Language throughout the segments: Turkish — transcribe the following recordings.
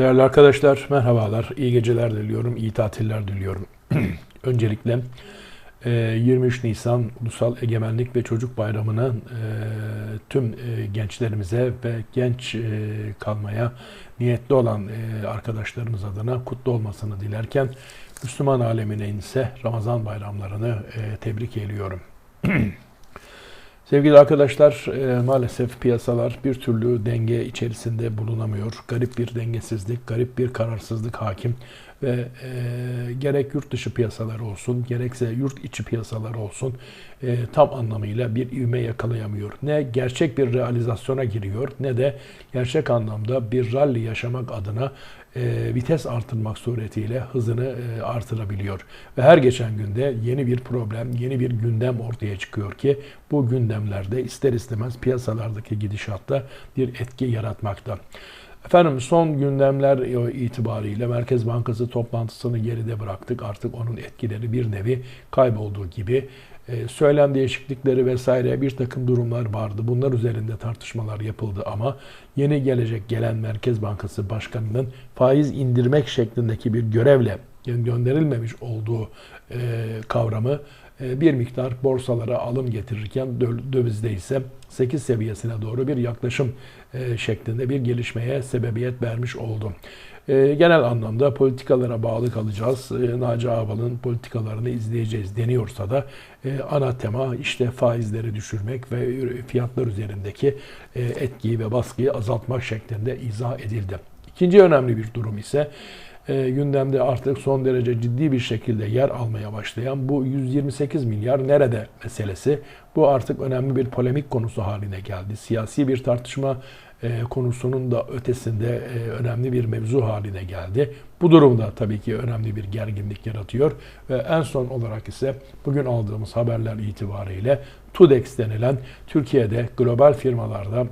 Değerli arkadaşlar merhabalar, iyi geceler diliyorum, iyi tatiller diliyorum. Öncelikle e, 23 Nisan Ulusal Egemenlik ve Çocuk Bayramı'nı e, tüm e, gençlerimize ve genç e, kalmaya niyetli olan e, arkadaşlarımız adına kutlu olmasını dilerken Müslüman alemine ise Ramazan bayramlarını e, tebrik ediyorum. Sevgili arkadaşlar, e, maalesef piyasalar bir türlü denge içerisinde bulunamıyor. Garip bir dengesizlik, garip bir kararsızlık hakim ve e, gerek yurt dışı piyasalar olsun, gerekse yurt içi piyasalar olsun e, tam anlamıyla bir ivme yakalayamıyor. Ne gerçek bir realizasyona giriyor ne de gerçek anlamda bir rally yaşamak adına e, vites artırmak suretiyle hızını e, artırabiliyor. Ve her geçen günde yeni bir problem, yeni bir gündem ortaya çıkıyor ki bu gündemlerde ister istemez piyasalardaki gidişatta bir etki yaratmakta. Efendim son gündemler itibariyle Merkez Bankası toplantısını geride bıraktık. Artık onun etkileri bir nevi kaybolduğu gibi söylem değişiklikleri vesaire bir takım durumlar vardı. Bunlar üzerinde tartışmalar yapıldı ama yeni gelecek gelen Merkez Bankası Başkanı'nın faiz indirmek şeklindeki bir görevle gönderilmemiş olduğu e, kavramı e, bir miktar borsalara alım getirirken dövizde ise 8 seviyesine doğru bir yaklaşım e, şeklinde bir gelişmeye sebebiyet vermiş oldu. E, genel anlamda politikalara bağlı kalacağız. Naci Ağbal'ın politikalarını izleyeceğiz deniyorsa da ana tema işte faizleri düşürmek ve fiyatlar üzerindeki etkiyi ve baskıyı azaltmak şeklinde izah edildi. İkinci önemli bir durum ise e, gündemde artık son derece ciddi bir şekilde yer almaya başlayan bu 128 milyar nerede meselesi. Bu artık önemli bir polemik konusu haline geldi. Siyasi bir tartışma e, konusunun da ötesinde e, önemli bir mevzu haline geldi. Bu durumda tabii ki önemli bir gerginlik yaratıyor ve en son olarak ise bugün aldığımız haberler itibariyle TUDEX denilen Türkiye'de global firmalarda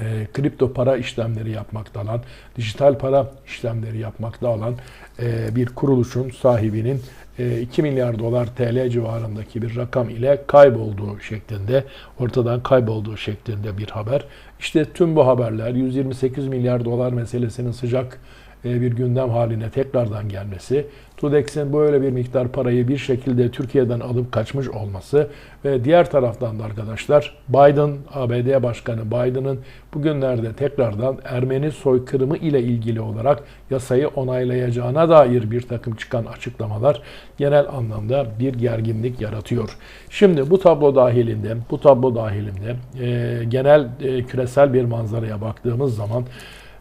e, kripto para işlemleri yapmakta olan, dijital para işlemleri yapmakta olan e, bir kuruluşun sahibinin e, 2 milyar dolar TL civarındaki bir rakam ile kaybolduğu şeklinde, ortadan kaybolduğu şeklinde bir haber. İşte tüm bu haberler 128 milyar dolar meselesinin sıcak bir gündem haline tekrardan gelmesi, Tudex'in böyle bir miktar parayı bir şekilde Türkiye'den alıp kaçmış olması ve diğer taraftan da arkadaşlar Biden, ABD Başkanı Biden'ın bugünlerde tekrardan Ermeni soykırımı ile ilgili olarak yasayı onaylayacağına dair bir takım çıkan açıklamalar genel anlamda bir gerginlik yaratıyor. Şimdi bu tablo dahilinde, bu tablo dahilinde e, genel e, küresel bir manzaraya baktığımız zaman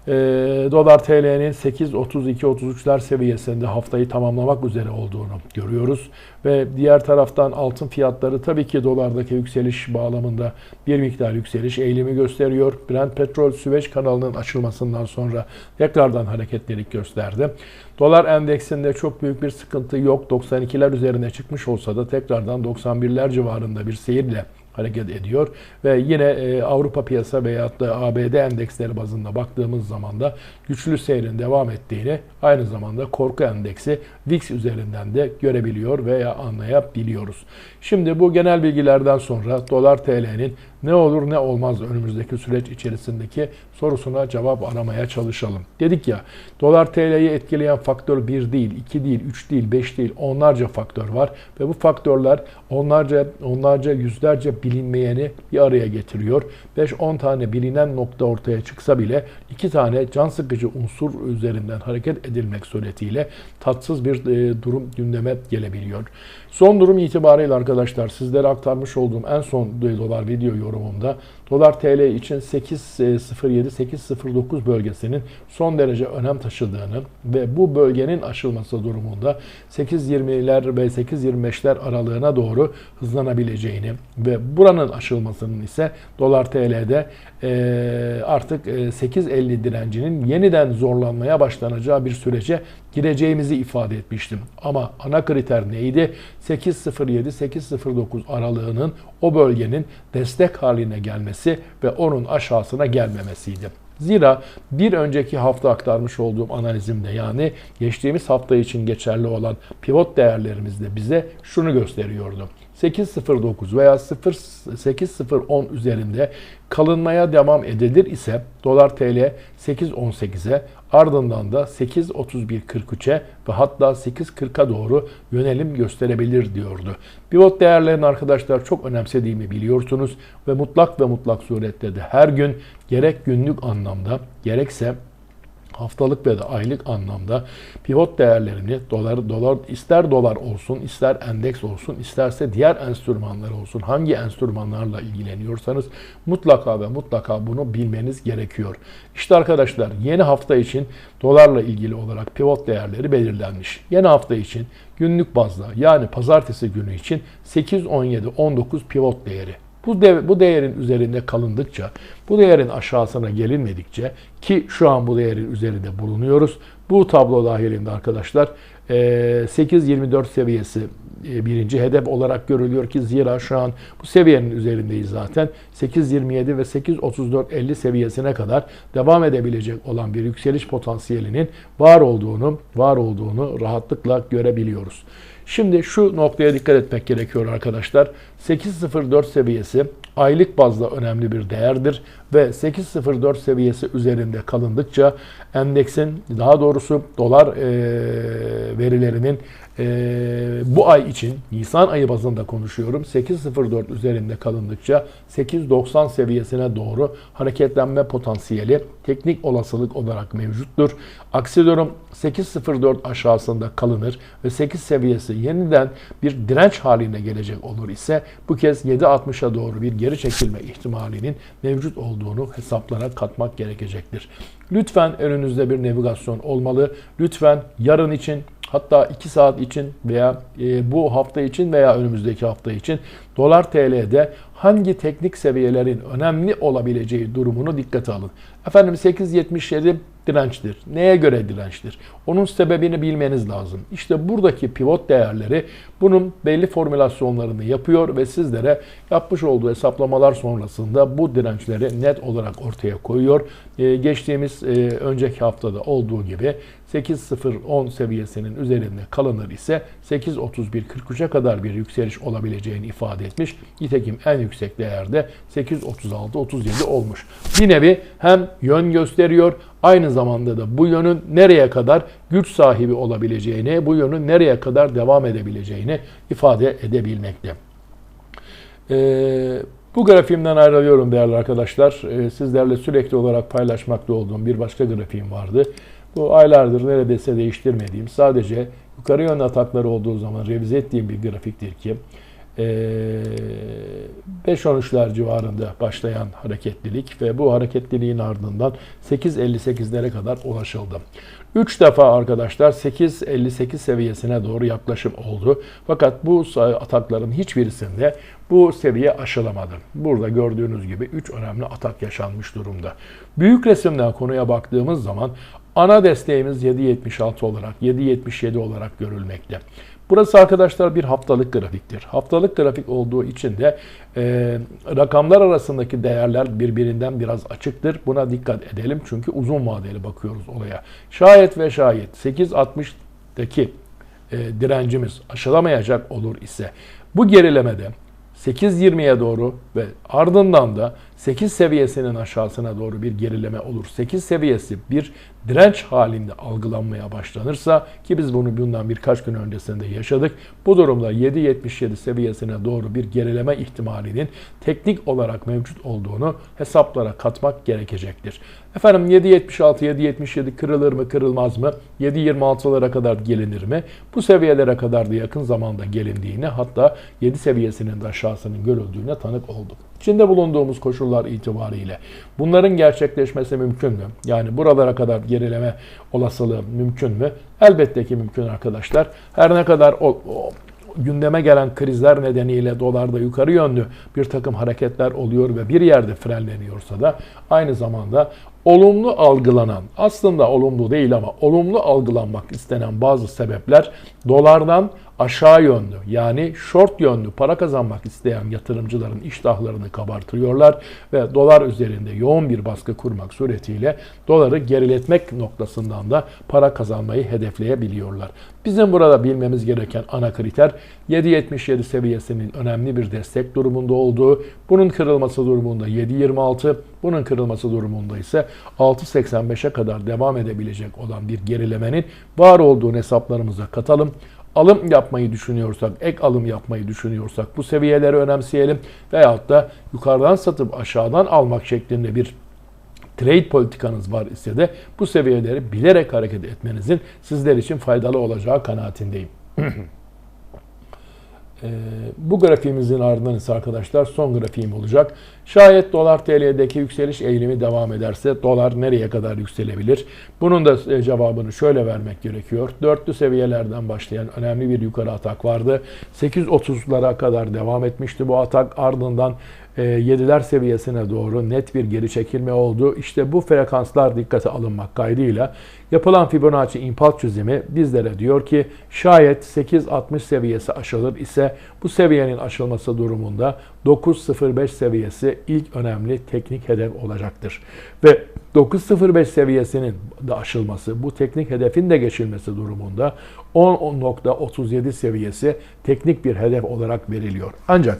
e, dolar TL'nin 8.32-33'ler seviyesinde haftayı tamamlamak üzere olduğunu görüyoruz. Ve diğer taraftan altın fiyatları tabii ki dolardaki yükseliş bağlamında bir miktar yükseliş eğilimi gösteriyor. Brent petrol Süveyş kanalının açılmasından sonra tekrardan hareketlilik gösterdi. Dolar endeksinde çok büyük bir sıkıntı yok. 92'ler üzerine çıkmış olsa da tekrardan 91'ler civarında bir seyirle hareket ediyor. Ve yine e, Avrupa piyasa veyahut da ABD endeksleri bazında baktığımız zaman da güçlü seyrin devam ettiğini aynı zamanda korku endeksi VIX üzerinden de görebiliyor veya anlayabiliyoruz. Şimdi bu genel bilgilerden sonra dolar TL'nin ne olur ne olmaz önümüzdeki süreç içerisindeki sorusuna cevap aramaya çalışalım. Dedik ya dolar TL'yi etkileyen faktör 1 değil, 2 değil, 3 değil, 5 değil onlarca faktör var ve bu faktörler onlarca onlarca yüzlerce bilinmeyeni bir araya getiriyor. 5-10 tane bilinen nokta ortaya çıksa bile 2 tane can sıkıcı unsur üzerinden hareket edilmek suretiyle tatsız bir e, durum gündeme gelebiliyor. Son durum itibariyle arkadaşlar sizlere aktarmış olduğum en son dolar video yorumumda dolar TL için 8.07-8.09 bölgesinin son derece önem taşıdığını ve bu bölgenin aşılması durumunda 8.20'ler ve 8.25'ler aralığına doğru hızlanabileceğini ve buranın aşılmasının ise dolar TL'de artık 8.50 direncinin yeniden zorlanmaya başlanacağı bir sürece gireceğimizi ifade etmiştim. Ama ana kriter neydi? 8.07-8.09 aralığının o bölgenin destek haline gelmesi ve onun aşağısına gelmemesiydi. Zira bir önceki hafta aktarmış olduğum analizimde yani geçtiğimiz hafta için geçerli olan pivot değerlerimizde bize şunu gösteriyordu. 8.09 veya 0 8.010 üzerinde kalınmaya devam edilir ise dolar TL 8.18'e ardından da 8.31.43'e ve hatta 8.40'a doğru yönelim gösterebilir diyordu. Pivot değerlerini arkadaşlar çok önemsediğimi biliyorsunuz ve mutlak ve mutlak surette de her gün gerek günlük anlamda gerekse haftalık ve de aylık anlamda pivot değerlerini dolar dolar ister dolar olsun ister endeks olsun isterse diğer enstrümanlar olsun hangi enstrümanlarla ilgileniyorsanız mutlaka ve mutlaka bunu bilmeniz gerekiyor. İşte arkadaşlar yeni hafta için dolarla ilgili olarak pivot değerleri belirlenmiş. Yeni hafta için günlük bazda yani pazartesi günü için 8 17 19 pivot değeri bu, de, bu değerin üzerinde kalındıkça, bu değerin aşağısına gelinmedikçe ki şu an bu değerin üzerinde bulunuyoruz. Bu tablo dahilinde arkadaşlar 8.24 seviyesi birinci hedef olarak görülüyor ki zira şu an bu seviyenin üzerindeyiz zaten. 8.27 ve 8.34.50 seviyesine kadar devam edebilecek olan bir yükseliş potansiyelinin var olduğunu, var olduğunu rahatlıkla görebiliyoruz. Şimdi şu noktaya dikkat etmek gerekiyor arkadaşlar. 8.04 seviyesi aylık bazda önemli bir değerdir ve 8.04 seviyesi üzerinde kalındıkça endeksin daha doğrusu dolar e, verilerinin bu ay için Nisan ayı bazında konuşuyorum 8.04 üzerinde kalındıkça 8.90 seviyesine doğru hareketlenme potansiyeli teknik olasılık olarak mevcuttur. Aksi durum 8.04 aşağısında kalınır ve 8 seviyesi yeniden bir direnç haline gelecek olur ise bu kez 7.60'a doğru bir geri çekilme ihtimalinin mevcut olduğunu hesaplara katmak gerekecektir. Lütfen önünüzde bir navigasyon olmalı. Lütfen yarın için hatta 2 saat için veya e, bu hafta için veya önümüzdeki hafta için dolar TL'de hangi teknik seviyelerin önemli olabileceği durumunu dikkate alın. Efendim 8.77 dirençtir. Neye göre dirençtir? Onun sebebini bilmeniz lazım. İşte buradaki pivot değerleri bunun belli formülasyonlarını yapıyor ve sizlere yapmış olduğu hesaplamalar sonrasında bu dirençleri net olarak ortaya koyuyor. Ee, geçtiğimiz e, önceki haftada olduğu gibi 8.010 seviyesinin üzerinde kalınır ise 8.31.43'e kadar bir yükseliş olabileceğini ifade etmiş. Nitekim en yüksek değerde 8.36-37 olmuş. Bir nevi hem yön gösteriyor aynı zamanda da bu yönün nereye kadar güç sahibi olabileceğini, bu yönün nereye kadar devam edebileceğini ifade edebilmekte. Ee, bu grafiğimden ayrılıyorum değerli arkadaşlar. Ee, sizlerle sürekli olarak paylaşmakta olduğum bir başka grafiğim vardı. Bu aylardır neredeyse değiştirmediğim, sadece yukarı yönlü atakları olduğu zaman revize ettiğim bir grafiktir ki 5-13'ler civarında başlayan hareketlilik ve bu hareketliliğin ardından 8.58'lere kadar ulaşıldı. 3 defa arkadaşlar 8.58 seviyesine doğru yaklaşım oldu. Fakat bu atakların hiçbirisinde bu seviye aşılamadı. Burada gördüğünüz gibi 3 önemli atak yaşanmış durumda. Büyük resimden konuya baktığımız zaman ana desteğimiz 7.76 olarak, 7.77 olarak görülmekte. Burası arkadaşlar bir haftalık grafiktir. Haftalık grafik olduğu için de e, rakamlar arasındaki değerler birbirinden biraz açıktır. Buna dikkat edelim çünkü uzun vadeli bakıyoruz olaya. Şayet ve şayet 8.60'daki e, direncimiz aşılamayacak olur ise bu gerilemede 8.20'ye doğru ve ardından da 8 seviyesinin aşağısına doğru bir gerileme olur. 8 seviyesi bir direnç halinde algılanmaya başlanırsa ki biz bunu bundan birkaç gün öncesinde yaşadık. Bu durumda 7.77 seviyesine doğru bir gerileme ihtimalinin teknik olarak mevcut olduğunu hesaplara katmak gerekecektir. Efendim 7.76, 7.77 kırılır mı kırılmaz mı? 7.26'lara kadar gelinir mi? Bu seviyelere kadar da yakın zamanda gelindiğini hatta 7 seviyesinin de aşağısının görüldüğüne tanık olduk. İçinde bulunduğumuz koşullar itibariyle bunların gerçekleşmesi mümkün mü? Yani buralara kadar gerileme olasılığı mümkün mü? Elbette ki mümkün arkadaşlar. Her ne kadar o, o gündeme gelen krizler nedeniyle dolarda yukarı yönlü bir takım hareketler oluyor ve bir yerde frenleniyorsa da aynı zamanda olumlu algılanan, aslında olumlu değil ama olumlu algılanmak istenen bazı sebepler dolardan aşağı yönlü yani short yönlü para kazanmak isteyen yatırımcıların iştahlarını kabartıyorlar ve dolar üzerinde yoğun bir baskı kurmak suretiyle doları geriletmek noktasından da para kazanmayı hedefleyebiliyorlar. Bizim burada bilmemiz gereken ana kriter 7.77 seviyesinin önemli bir destek durumunda olduğu, bunun kırılması durumunda 7.26, bunun kırılması durumunda ise 6.85'e kadar devam edebilecek olan bir gerilemenin var olduğunu hesaplarımıza katalım alım yapmayı düşünüyorsak, ek alım yapmayı düşünüyorsak bu seviyeleri önemseyelim. Veyahut da yukarıdan satıp aşağıdan almak şeklinde bir trade politikanız var ise de bu seviyeleri bilerek hareket etmenizin sizler için faydalı olacağı kanaatindeyim. Ee, bu grafiğimizin ardından ise arkadaşlar son grafiğim olacak. Şayet dolar TL'deki yükseliş eğilimi devam ederse dolar nereye kadar yükselebilir? Bunun da e, cevabını şöyle vermek gerekiyor. Dörtlü seviyelerden başlayan önemli bir yukarı atak vardı. 8.30'lara kadar devam etmişti bu atak. Ardından 7'ler e, seviyesine doğru net bir geri çekilme oldu. İşte bu frekanslar dikkate alınmak kaydıyla yapılan Fibonacci impulse çözümü bizlere diyor ki şayet 8.60 seviyesi aşılır ise bu seviyenin aşılması durumunda 9.05 seviyesi ilk önemli teknik hedef olacaktır. Ve 9.05 seviyesinin de aşılması, bu teknik hedefin de geçilmesi durumunda 10.37 seviyesi teknik bir hedef olarak veriliyor. Ancak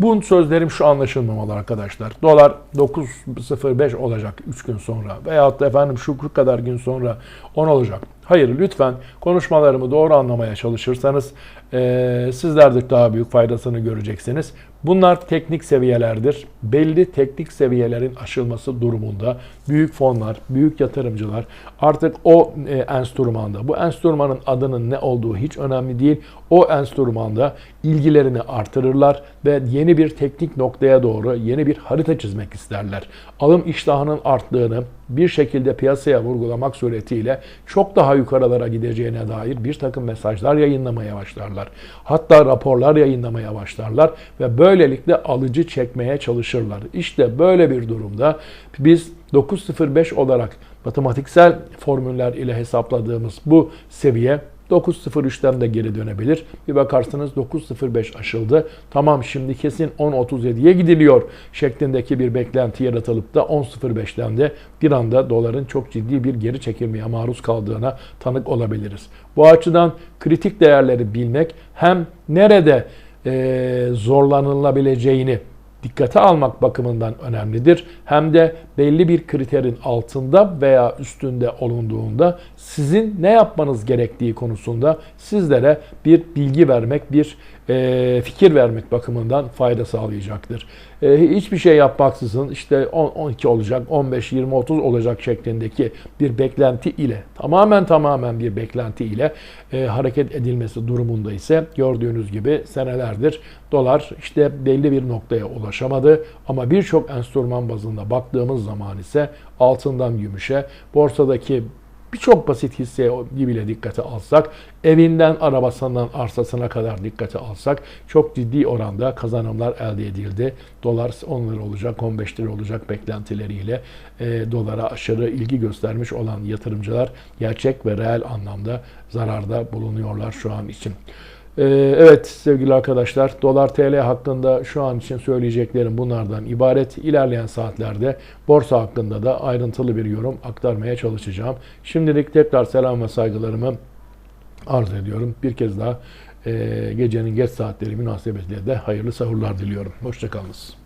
bu sözlerim şu anlaşılmamalı arkadaşlar. Dolar 9.05 olacak 3 gün sonra veyahut da efendim şu kadar gün sonra 10 olacak. Hayır lütfen konuşmalarımı doğru anlamaya çalışırsanız e, sizler de daha büyük faydasını göreceksiniz. Bunlar teknik seviyelerdir. Belli teknik seviyelerin aşılması durumunda büyük fonlar, büyük yatırımcılar artık o e, enstrümanda, bu enstrümanın adının ne olduğu hiç önemli değil. O enstrümanda ilgilerini artırırlar ve yeni bir teknik noktaya doğru yeni bir harita çizmek isterler. Alım iştahının arttığını, bir şekilde piyasaya vurgulamak suretiyle çok daha yukarılara gideceğine dair bir takım mesajlar yayınlamaya başlarlar. Hatta raporlar yayınlamaya başlarlar ve böylelikle alıcı çekmeye çalışırlar. İşte böyle bir durumda biz 9.05 olarak matematiksel formüller ile hesapladığımız bu seviye 9.03'ten de geri dönebilir. Bir bakarsınız 9.05 aşıldı. Tamam şimdi kesin 10.37'ye gidiliyor şeklindeki bir beklenti yaratılıp da 10.05'ten de bir anda doların çok ciddi bir geri çekilmeye maruz kaldığına tanık olabiliriz. Bu açıdan kritik değerleri bilmek hem nerede e, zorlanılabileceğini dikkate almak bakımından önemlidir. Hem de belli bir kriterin altında veya üstünde olunduğunda sizin ne yapmanız gerektiği konusunda sizlere bir bilgi vermek, bir e, fikir vermek bakımından fayda sağlayacaktır. E, hiçbir şey yapmaksızın işte 10, 12 olacak, 15, 20, 30 olacak şeklindeki bir beklenti ile tamamen tamamen bir beklenti ile e, hareket edilmesi durumunda ise gördüğünüz gibi senelerdir dolar işte belli bir noktaya ulaşamadı ama birçok enstrüman bazında baktığımız zaman ise altından gümüşe, borsadaki birçok basit hisseye bile dikkate alsak, evinden arabasından arsasına kadar dikkate alsak çok ciddi oranda kazanımlar elde edildi. Dolar 10 lira olacak, 15 lira olacak beklentileriyle e, dolara aşırı ilgi göstermiş olan yatırımcılar gerçek ve reel anlamda zararda bulunuyorlar şu an için. Ee, evet sevgili arkadaşlar dolar TL hakkında şu an için söyleyeceklerim bunlardan ibaret. İlerleyen saatlerde borsa hakkında da ayrıntılı bir yorum aktarmaya çalışacağım. Şimdilik tekrar selam ve saygılarımı arz ediyorum. Bir kez daha e, gecenin geç saatleri münasebetiyle de hayırlı sahurlar diliyorum. Hoşçakalınız.